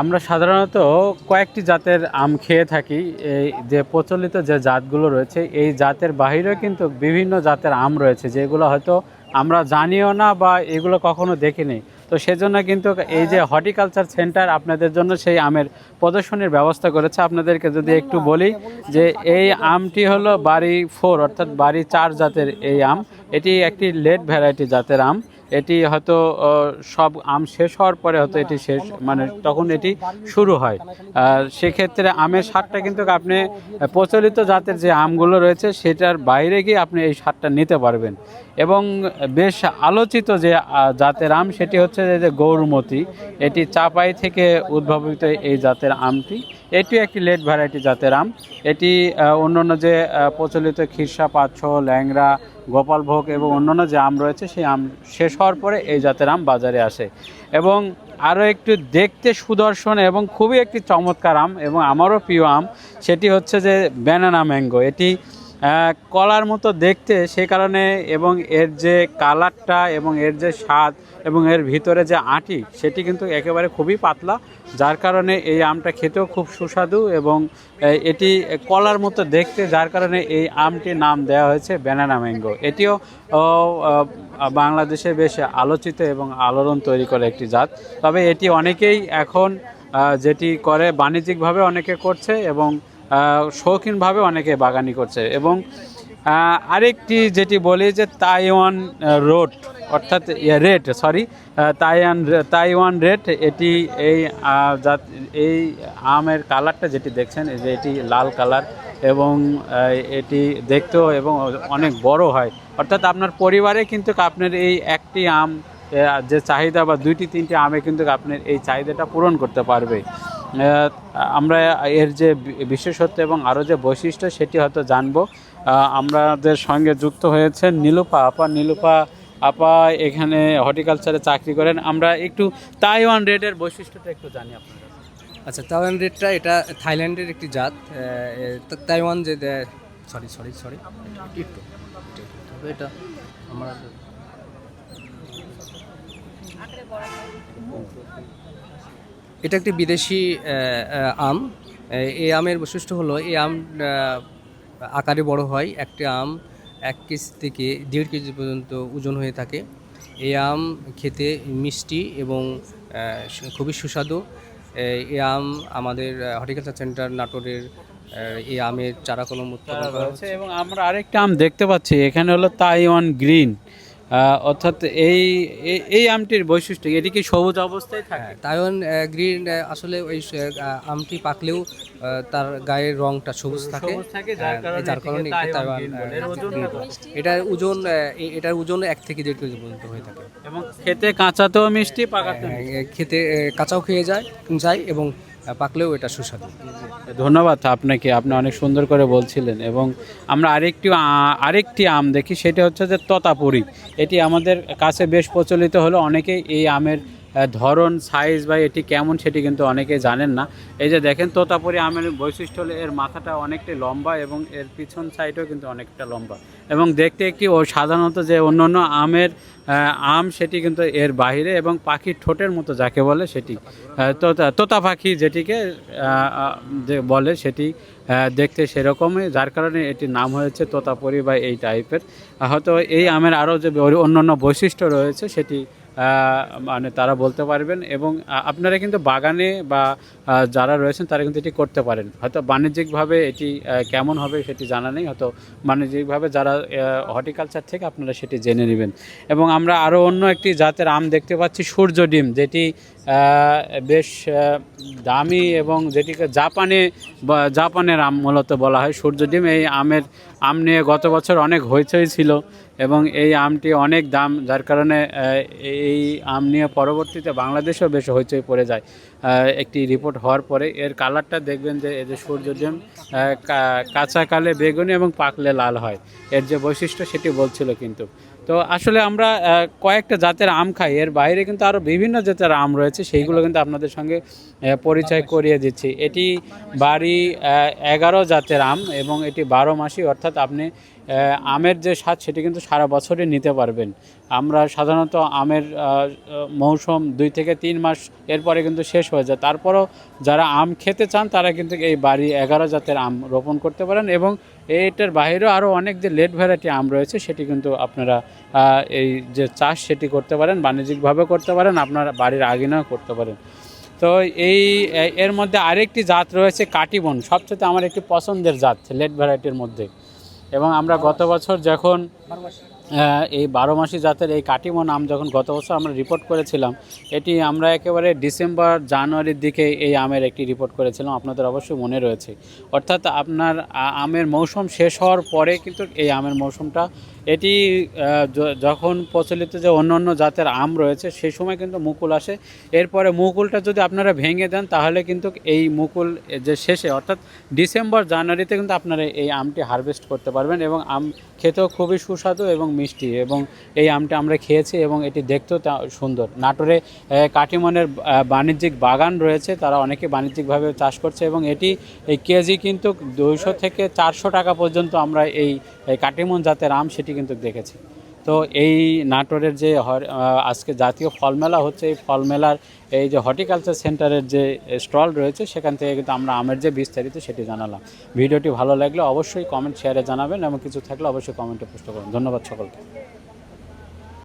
আমরা সাধারণত কয়েকটি জাতের আম খেয়ে থাকি। এই যে প্রচলিত যে জাতগুলো রয়েছে, এই জাতের বাহিরেও কিন্তু বিভিন্ন জাতের আম রয়েছে, যেগুলো হয়তো আমরা জানিও না বা এগুলো কখনো দেখিনি। তো সেজন্য কিন্তু এই যে হর্টিকালচার সেন্টার আপনাদের জন্য সেই আমের প্রদর্শনীর ব্যবস্থা করেছে। আপনাদেরকে যদি একটু বলি যে এই আমটি হলো বাড়ি ফোর, অর্থাৎ বাড়ি চার জাতের এই আম। এটি একটি লেট ভ্যারাইটি জাতের আম। এটি হয়তো সব আম শেষ হওয়ার পরে হয়তো এটি শেষ মানে তখন এটি শুরু হয়। সেক্ষেত্রে আমের স্বাদটা কিন্তু আপনি প্রচলিত জাতের যে আমগুলো রয়েছে, সেটার বাইরে গিয়ে আপনি এই স্বাদটা নিতে পারবেন। এবং বেশ আলোচিত যে জাতের আম, সেটি হচ্ছে যে গৌরমতি। এটি চাপাই থেকে উদ্ভাবিত এই জাতের আমটি। এটি একটি লেট ভ্যারাইটি জাতের আম। এটি অন্যান্য যে প্রচলিত খিরসা পাচ্ছ ল্যাংড়া গোপালভোগ এবং অন্যান্য যে আম রয়েছে, সেই আম শেষ হওয়ার পরে এই জাতের আম বাজারে আসে। এবং আরও একটু দেখতে সুদর্শন এবং খুবই একটি চমৎকার আম এবং আমারও প্রিয় আম, সেটি হচ্ছে যে ব্যানানা ম্যাঙ্গো এটি কলার মতো দেখতে সে কারণে এবং এর যে কালারটা এবং এর যে স্বাদ এবং এর ভিতরে যে আঁটি, সেটি কিন্তু একেবারে খুবই পাতলা, যার কারণে এই আমটা খেতেও খুব সুস্বাদু এবং এটি কলার মতো দেখতে, যার কারণে এই আমটির নাম দেওয়া হয়েছে ব্যানানা ম্যাঙ্গো এটিও বাংলাদেশে বেশ আলোচিত এবং আলোড়ন তৈরি করে একটি জাত। তবে এটি অনেকেই এখন যেটি করে বাণিজ্যিকভাবে অনেকে করছে এবং শৌখিনভাবে অনেকে বাগানি করছে। এবং আরেকটি যেটি বলি যে তাইওয়ান রোড, অর্থাৎ rate sorry Taiwan Taiwan rate এটি এই এই আমের কালারটা যেটি দেখছেন যে এটি লাল কালার এবং এটি দেখতেও এবং অনেক বড় হয়। অর্থাৎ আপনার পরিবারে কিন্তু আপনার এই একটি আম যে চাহিদা বা দুইটি, তিনটি আমে কিন্তু আপনার এই চাহিদাটা পূরণ করতে পারবে। আমরা এর যে বিশেষত্ব এবং আরও যে বৈশিষ্ট্য সেটি হয়তো জানব। আমাদের সঙ্গে যুক্ত হয়েছেন নীলুপা আপা। নীলুপা আপা এখানে হর্টিকালচারে চাকরি করেন। আমরা একটু তাইওয়ান রেডের বৈশিষ্ট্যটা একটু জানি আপনার। আচ্ছা তাইওয়ান রেডটা এটা থাইল্যান্ডের একটি জাত। তাইওয়ান যে সরি সরি সরি। একটু একটু তবে এটা আমার এটা একটি বিদেশি আম। এই আমের বৈশিষ্ট্য হলো এই আম আকারে বড় হয় একটি আম এক কেজি থেকে দেড় কেজি পর্যন্ত ওজন হয়ে থাকে। এই আম খেতে মিষ্টি এবং খুবই সুস্বাদু। এই আম আমাদের হর্টিকালচার সেন্টার নাটোরের এই আমের চারা কলম উৎপাদন করা হচ্ছে। এবং আমরা আরেকটা আম দেখতে পাচ্ছি এখানে হলো তাইওয়ান গ্রিন। অর্থাৎ এই এই- আমটির বৈশিষ্ট্য এটি কি সবুজ অবস্থায় থাকে? হ্যাঁ, তাইওয়ান গ্রিন আসলে ওই আমটি পাকলেও তার গায়ের রংটা সবুজ থাকে। যার হ্যাঁ, কারণে তাইওয়ান। এটার ওজন এটার ওজন এক থেকে দেড় কেজি পর্যন্ত হয়ে থাকে। এবং খেতে কাঁচাতেও মিষ্টি মিষ্টি। হ্যাঁ, খেতে কাঁচাও খেয়ে যায় যায় এবং পাকলেও এটা সুস্বাদু। ধন্যবাদ আপনাকে, আপনি অনেক সুন্দর করে বলছিলেন এবং আমরা আরেকটি আরেকটি আম দেখি, সেটা হচ্ছে যে ততাপুরি। এটি আমাদের কাছে বেশ প্রচলিত হলো, অনেকেই এই আমের ধরন সাইজ বা এটি কেমন সেটি কিন্তু অনেকেই জানেন না। এই যে দেখেন, তোতাপুরি আমের বৈশিষ্ট্য হলে এর মাথাটা অনেকটাই লম্বা এবং এর পিছন সাইডও কিন্তু অনেকটা লম্বা। এবং দেখতে একটি ও সাধারণত যে অন্যান্য আমের আম সেটি কিন্তু এর বাইরে এবং পাখির ঠোঁটের মতো যাকে বলে সেটি। তোতা তোতা পাখি যেটিকে যে বলে সেটি দেখতে সেরকমই, যার কারণে এটির নাম হয়েছে তোতাপুরি বা এই টাইপের হয়তো এই আমের আরও যে অন্যান্য বৈশিষ্ট্য রয়েছে সেটি মানে তারা বলতে পারবেন এবং আপনারা কিন্তু বাগানে বা যারা রয়েছেন তারা কিন্তু এটি করতে পারেন। হয়তো বাণিজ্যিকভাবে এটি কেমন হবে সেটি জানা নেই, হয়তো বাণিজ্যিকভাবে যারা হর্টিকালচার থেকে আপনারা সেটি জেনে নেবেন। এবং আমরা আরও অন্য একটি জাতের আম দেখতে পাচ্ছি, সূর্য ডিম, যেটি বেশ দামি এবং যেটিকে জাপানে জাপানের আম মূলত বলা হয় সূর্য ডিম। এই আমের, আম নিয়ে গত বছর অনেক হইচই ছিল। এবং এই আমটি অনেক দাম, যার কারণে এই আম নিয়ে পরবর্তীতে বাংলাদেশেও বেশ হইচই পড়ে যায়। একটি রিপোর্ট হওয়ার পরে এর কালারটা দেখবেন যে এদের যে সূর্য ডিম কা- কাঁচা কালে বেগুনি এবং পাকলে লাল হয়। এর যে বৈশিষ্ট্য সেটি বলছিল কিন্তু। তো আসলে আমরা কয়েকটা জাতের আম খাই। এর বাইরে কিন্তু আরও বিভিন্ন জাতের আম রয়েছে সেইগুলো কিন্তু আপনাদের সঙ্গে পরিচয় করিয়ে দিচ্ছি। এটি বাড়ি এগারো জাতের আম এবং এটি বারো মাসি অর্থাৎ আপনি আমের যে স্বাদ সেটি কিন্তু সারা বছরই নিতে পারবেন। আমরা সাধারণত আমের মৌসুম দুই থেকে তিন মাস এরপরে কিন্তু শেষ হয়ে যায়। তারপরও যারা আম খেতে চান তারা কিন্তু এই বাড়ি এগারো জাতের আম রোপণ করতে পারেন এবং এটার বাইরেও আরও অনেক যে লেট ভ্যারাইটি আম রয়েছে, সেটি কিন্তু আপনারা এই যে চাষ সেটি করতে পারেন, বাণিজ্যিকভাবে করতে পারেন, আপনার বাড়ির আগিনাও করতে পারেন। তো এই, এর মধ্যে আরেকটি জাত রয়েছে কাটিবন, সবচেয়ে আমার একটি পছন্দের জাত লেট ভ্যারাইটির মধ্যে। এবং আমরা গত বছর যখন এই বারো মাসি জাতের এই কাটিমন আম যখন গত বছর আমরা রিপোর্ট করেছিলাম, এটি আমরা একেবারে ডিসেম্বর জানুয়ারির দিকে এই আমের একটি রিপোর্ট করেছিলাম। আপনাদের অবশ্যই মনে রয়েছে। অর্থাৎ আপনার আমের মৌসুম শেষ হওয়ার পরে কিন্তু এই আমের মৌসুমটা, এটি যখন প্রচলিত যে অন্য অন্য জাতের আম রয়েছে, সেই সময় কিন্তু মুকুল আসে। এরপরে মুকুলটা যদি আপনারা ভেঙে দেন, তাহলে কিন্তু এই মুকুল যে শেষে, অর্থাৎ ডিসেম্বর জানুয়ারিতে কিন্তু আপনারা এই আমটি হারভেস্ট করতে পারবেন এবং আম খেতেও খুবই সুস্বাদু এবং মিষ্টি এবং এই আমটা আমরা খেয়েছি এবং এটি দেখতেও সুন্দর। নাটোরে কাটিমনের বাণিজ্যিক বাগান রয়েছে, তারা অনেকে বাণিজ্যিকভাবে চাষ করছে এবং এটি এই কেজি কিন্তু দুইশো থেকে চারশো টাকা পর্যন্ত আমরা এই কাটিমন জাতের আম সেটি কিন্তু দেখেছি। তো এই নাটোরের যে আজকে জাতীয় ফলমেলা হচ্ছে, এই ফলমেলার এই যে হর্টিকালচার সেন্টারের যে স্টল রয়েছে, সেখান থেকে কিন্তু আমরা আমের যে বিস্তারিত সেটি জানালাম। ভিডিওটি ভালো লাগলে অবশ্যই কমেন্ট শেয়ারে জানাবেন এবং কিছু থাকলে অবশ্যই কমেন্টে পোস্ট করুন। ধন্যবাদ সকলকে।